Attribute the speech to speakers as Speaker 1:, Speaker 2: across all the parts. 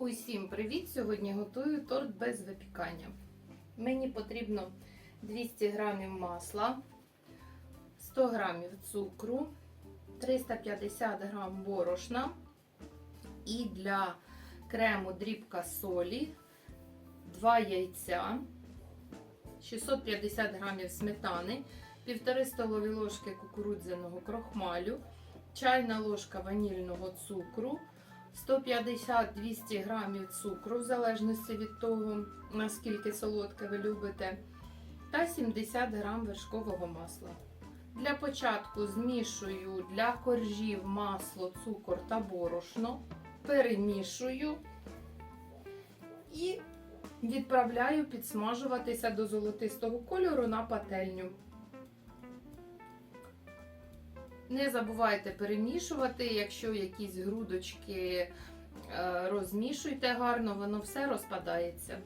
Speaker 1: Усім привіт! Сьогодні готую торт без випікання. Мені потрібно 200 г масла, 100 г цукру, 350 г борошна і для крему дрібка солі, 2 яйця, 650 г сметани, 1,5 столові ложки кукурудзяного крохмалю, чайна ложка ванільного цукру. 150-200 грамів цукру, в залежності від того, наскільки солодке ви любите, та 70 грам вершкового масла. Для початку змішую для коржів масло, цукор та борошно, перемішую і відправляю підсмажуватися до золотистого кольору на пательню. Не забувайте перемішувати, якщо якісь грудочки розмішуйте гарно, воно все розпадається.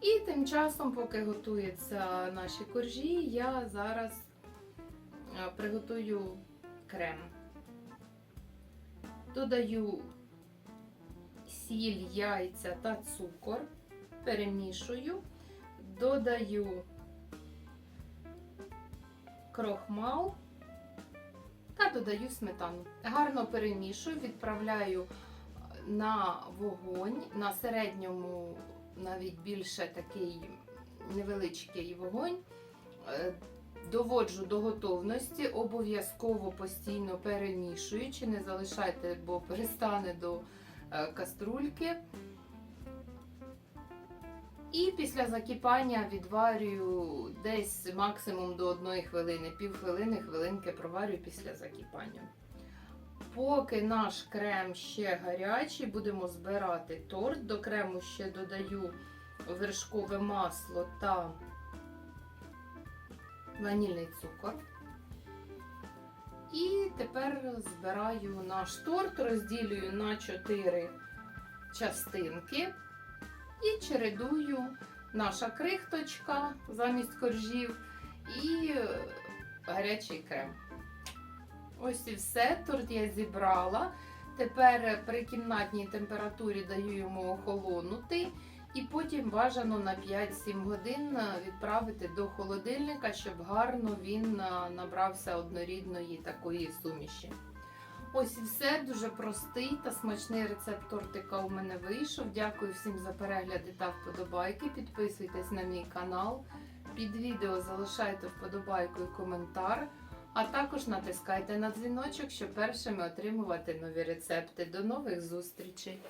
Speaker 1: І тим часом, поки готуються наші коржі, я зараз приготую крем. Додаю сіль, яйця та цукор, перемішую, додаю крохмал додаю сметану. Гарно перемішую, відправляю на вогонь, на середньому, навіть більше такий невеличкий вогонь. Доводжу до готовності, обов'язково постійно перемішуючи, не залишайте, бо перестане до каструльки. І після закипання відварюю десь максимум до 1 хвилини, пів хвилини, хвилинки проварюю після закипання. Поки наш крем ще гарячий, будемо збирати торт. До крему ще додаю вершкове масло та ванільний цукор. І тепер збираю наш торт, розділюю на 4 частинки. І чередую наша крихточка замість коржів і гарячий крем. Ось і все. Торт я зібрала. Тепер при кімнатній температурі даю йому охолонути. І потім бажано на 5-7 годин відправити до холодильника, щоб гарно він набрався однорідної такої суміші. Ось і все дуже простий та смачний рецепт тортика у мене вийшов. Дякую всім за перегляди та вподобайки. Підписуйтесь на мій канал. Під відео залишайте вподобайку і коментар. А також натискайте на дзвіночок, щоб першими отримувати нові рецепти. До нових зустрічей!